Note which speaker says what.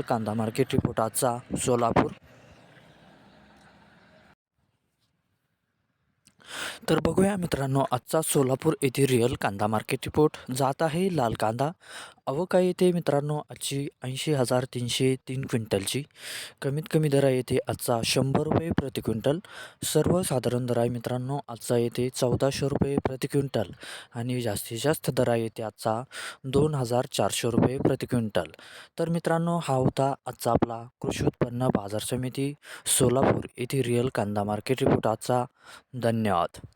Speaker 1: कांदा market report आजचा सोलापूर. तर बघूया मित्रांनो आजचा सोलापूर येथे रिअल कांदा मार्केट रिपोर्ट जात आहे लाल कांदा. आवक आहे येथे मित्रांनो आजची ऐंशी हजार तीनशे तीन क्विंटलची. कमीत कमी दर आहे येथे आजचा शंभर रुपये प्रति क्विंटल. सर्वसाधारण दर आहे मित्रांनो आजचा येथे चौदाशे रुपये प्रति क्विंटल. आणि जास्तीत जास्त दर आहे येथे आजचा दोन हजार चारशे रुपये प्रति क्विंटल. तर मित्रांनो हा होता आजचा आपला कृषी उत्पन्न बाजार समिती सोलापूर येथे रिअल कांदा मार्केट रिपोर्ट आजचा. धन्यवाद.